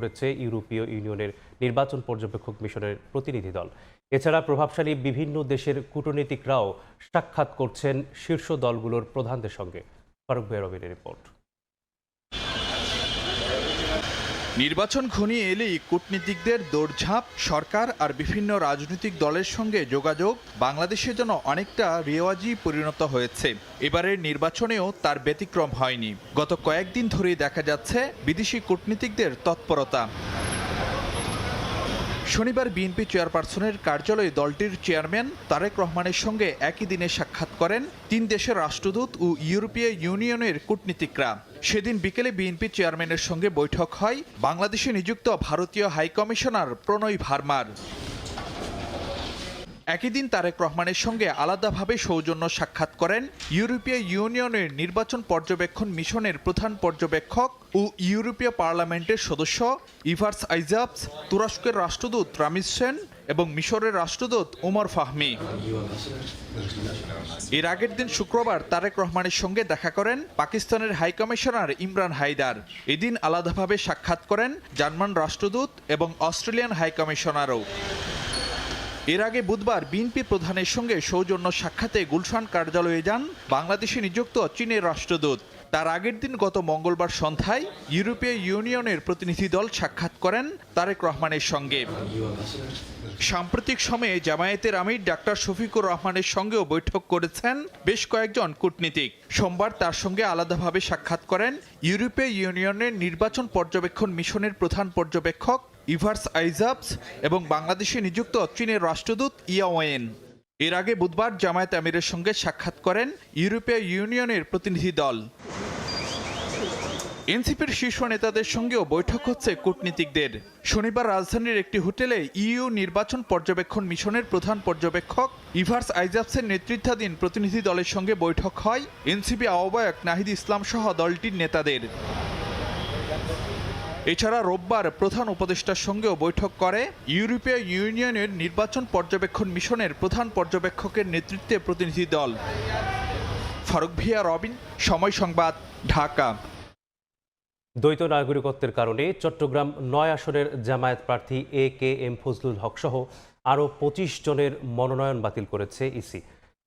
করেছে ইউরোপীয় ইউনিয়নের নির্বাচন পর্যবেক্ষক মিশনের প্রতিনিধি দল। এছাড়া প্রভাবশালী বিভিন্ন দেশের কূটনীতিকরাও সাক্ষাৎ করছেন শীর্ষ দলগুলোর প্রধানদের সঙ্গে। ফারুক বেরবিনের রিপোর্ট। নির্বাচন ঘনিয়ে এলেই কূটনীতিকদের দৌড়ঝাঁপ, সরকার আর বিভিন্ন রাজনৈতিক দলের সঙ্গে যোগাযোগ বাংলাদেশের জন্য অনেকটা রেওয়াজি পরিণত হয়েছে। এবারের নির্বাচনেও তার ব্যতিক্রম হয়নি। গত কয়েকদিন ধরেই দেখা যাচ্ছে বিদেশি কূটনীতিকদের তৎপরতা। শনিবার বিএনপি চেয়ারপারসনের কার্যালয়ে দলটির চেয়ারম্যান তারেক রহমানের সঙ্গে একই দিনে সাক্ষাৎ করেন তিন দেশের রাষ্ট্রদূত ও ইউরোপীয় ইউনিয়নের কূটনীতিকরা। সেদিন বিকেলে বিএনপি চেয়ারম্যানের সঙ্গে বৈঠক হয় বাংলাদেশে নিযুক্ত ভারতীয় হাইকমিশনার প্রণয় ভার্মার। একই দিন তারেক রহমানের সঙ্গে আলাদাভাবে সৌজন্য সাক্ষাৎ করেন ইউরোপীয় ইউনিয়নের নির্বাচন পর্যবেক্ষণ মিশনের প্রধান পর্যবেক্ষক ও ইউরোপীয় পার্লামেন্টের সদস্য ইভার্স আইজাবস তুরস্কের রাষ্ট্রদূত রামিজ সেন এবং মিশরের রাষ্ট্রদূত উমর ফাহমি। এর আগের দিন শুক্রবার তারেক রহমানের সঙ্গে দেখা করেন পাকিস্তানের হাইকমিশনার ইমরান হায়দার। এদিন আলাদাভাবে সাক্ষাৎ করেন জার্মান রাষ্ট্রদূত এবং অস্ট্রেলিয়ান হাইকমিশনারও এর আগে বুধবার বিএনপি প্রধানের সঙ্গে সৌজন্য সাক্ষাতে গুলশান কার্যালয়ে যান বাংলাদেশে নিযুক্ত চীনের রাষ্ট্রদূত। তার আগের দিন গত মঙ্গলবার সন্ধ্যায় ইউরোপীয় ইউনিয়নের প্রতিনিধি দল সাক্ষাৎ করেন তারেক রহমানের সঙ্গে। সাম্প্রতিক সময়ে জামায়াতের আমির ডাক্তার শফিকুর রহমানের সঙ্গেও বৈঠক করেছেন বেশ কয়েকজন কূটনীতিক। সোমবার তার সঙ্গে আলাদাভাবে সাক্ষাৎ করেন ইউরোপীয় ইউনিয়নের নির্বাচন পর্যবেক্ষণ মিশনের প্রধান পর্যবেক্ষক ইভার্স আইজাবস এবং বাংলাদেশে নিযুক্ত চীনের রাষ্ট্রদূত ইয়াওয়েন। এর আগে বুধবার জামায়াত আমিরের সঙ্গে সাক্ষাৎ করেন ইউরোপীয় ইউনিয়নের প্রতিনিধি দল। এনসিপির শীর্ষ নেতাদের সঙ্গেও বৈঠক হচ্ছে কূটনীতিকদের। শনিবার রাজধানীর একটি হোটেলে ইইউ নির্বাচন পর্যবেক্ষণ মিশনের প্রধান পর্যবেক্ষক ইভার্স আইজাবসের নেতৃত্বাধীন প্রতিনিধি দলের সঙ্গে বৈঠক হয় এনসিপি আহ্বায়ক নাহিদ ইসলাম সহ দলটির নেতাদের। এছাড়া রোববার প্রধান উপদেষ্টার সঙ্গেও বৈঠক করে ইউরোপীয় ইউনিয়নের নির্বাচন পর্যবেক্ষণ মিশনের প্রধান পর্যবেক্ষকের নেতৃত্বে প্রতিনিধি দল। ফারুক ভিয়া, রবিন, সময় সংবাদ, ঢাকা। দ্বৈত নাগরিকত্বের কারণে চট্টগ্রাম নয় আসনের জামায়াত প্রার্থী এ কে এম ফজলুল হক সহ আরও পঁচিশ জনের মনোনয়ন বাতিল করেছে ইসি।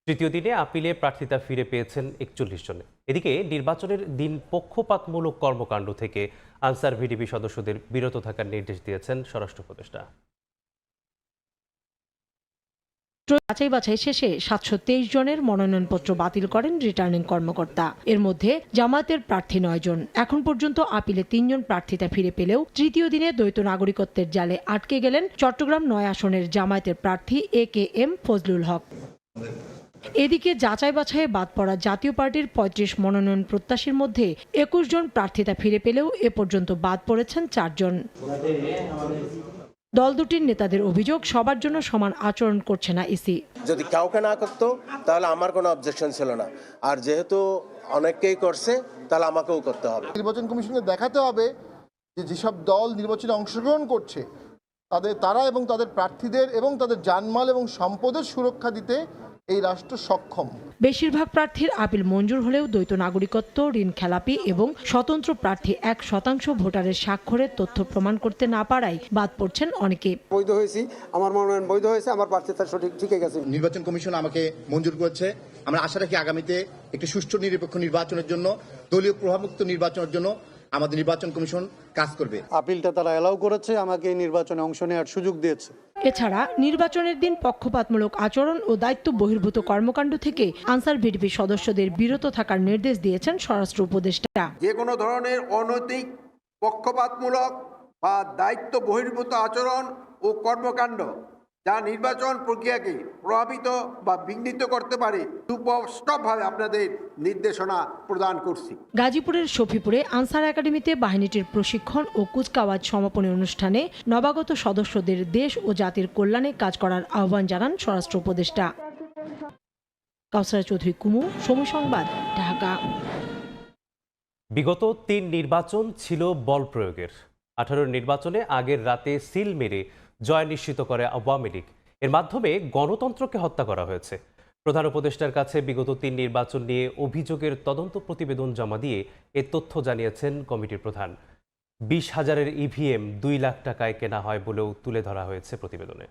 তৃতীয় দিনে আপিলে প্রার্থিতা ফিরে পেয়েছেন একচল্লিশ জনে। এদিকে নির্বাচনের দিন পক্ষপাতমূলক কর্মকাণ্ড থেকে আনসার ভিডিপি সদস্যদের বিরত থাকার নির্দেশ দিয়েছেন স্বরাষ্ট্র উপদেষ্টা। যাচাই বাছাই শেষে সাতশো তেইশ জনের মনোনয়নপত্র বাতিল করেন রিটার্নিং কর্মকর্তা। এর মধ্যে জামায়াতের প্রার্থী নয় জন। এখন পর্যন্ত আপিলে তিনজন প্রার্থিতা ফিরে পেলেও তৃতীয় দিনে দ্বৈত নাগরিকত্বের জালে আটকে গেলেন চট্টগ্রাম নয় আসনের জামায়াতের প্রার্থী এ কে এম ফজলুল হক। এদিকে যাচাই বাছাইয়ে বাদ পড়া জাতীয় পার্টির পঁয়ত্রিশ মনোনয়ন প্রত্যাশীর মধ্যে একুশ জন প্রার্থিতা ফিরে পেলেও এ পর্যন্ত বাদ পড়েছেন চারজন। দল দুটির নেতাদের অভিযোগ সবার জন্য সমান আচরণ করছে না ইসি। যদি কাউকে না করতো তাহলে আমার কোনো অবজেকশন ছিল না। আর যেহেতু অনেককেই করছে তাহলে আমাকেও করতে হবে। নির্বাচন কমিশনকে দেখাতে হবে যে যেসব দল নির্বাচনে অংশগ্রহণ করছে তাদের তারা এবং তাদের প্রার্থীদের এবং তাদের জানমাল এবং সম্পদের সুরক্ষা দিতে এই রাষ্ট্র সক্ষম। বেশিরভাগ প্রার্থীর আপিল মঞ্জুর হলেও দ্বৈত নাগরিকত্ব ঋণ খেলাপি এবং স্বতন্ত্র প্রার্থী এক শতাংশ ভোটারের স্বাক্ষরের তথ্য প্রমাণ করতে না পারায় বাদ পড়ছেন অনেকে। বৈধ হয়েছি আমার মনোনয়ন বৈধ হয়েছে আমার প্রার্থিতা সঠিক ঠিকই গেছে। নির্বাচন কমিশন আমাকে মঞ্জুর করেছে। আমরা আশা রাখি আগামীতে একটি সুষ্ঠু নিরপেক্ষ নির্বাচনের জন্য দলীয় প্রভাবমুক্ত নির্বাচনের জন্য আমাদের নির্বাচন কমিশন কাজ করবে। আপিলটা তারা অ্যালাউ করেছে আমাকে এই নির্বাচনে অংশ নেওয়ার সুযোগ দিয়েছে। এছাড়া নির্বাচনের দিন পক্ষপাতমূলক আচরণ ও দায়িত্ব বহির্ভূত কর্মকাণ্ড থেকে আনসার ভিডিপি সদস্যদের বিরত থাকার নির্দেশ দিয়েছেন স্বরাষ্ট্র উপদেষ্টা। যে কোনো ধরনের অনৈতিক পক্ষপাতমূলক বা দায়িত্ব বহির্ভূত আচরণ ও কর্মকাণ্ড যা নির্বাচন প্রক্রিয়াকে প্রভাবিত বা বিঘ্নিত করতে পারে সুস্পষ্টভাবে আপনাদের নির্দেশনা প্রদান করছি। গাজীপুরের শফিপুরে আনসার একাডেমিতে বাহিনীটির প্রশিক্ষণ ও কুচকাওয়াজ সমাপনী অনুষ্ঠানে নবাগত সদস্যদের দেশ ও জাতির কল্যাণে কাজ করার আহ্বান জানান স্বরাষ্ট্র উপদেষ্টা। কাউসারা চৌধুরী কুমু সময় সংবাদ ঢাকা। বিগত তিন নির্বাচন ছিল বল প্রয়োগের। আঠারোর নির্বাচনে আগের রাতে সিল মেরে জয় নিশ্চিত করে আওয়ামী লীগ। এর মাধ্যমে গণতন্ত্রকে হত্যা করা হয়েছে। প্রধান উপদেষ্টার কাছে বিগত তিন নির্বাচন নিয়ে অভিযোগের তদন্ত প্রতিবেদন জমা দিয়ে এ তথ্য জানিয়েছেন কমিটির প্রধান। বিশ হাজারের ইভিএম দুই লাখ টাকায় কেনা হয় বলেও তুলে ধরা হয়েছে প্রতিবেদনে।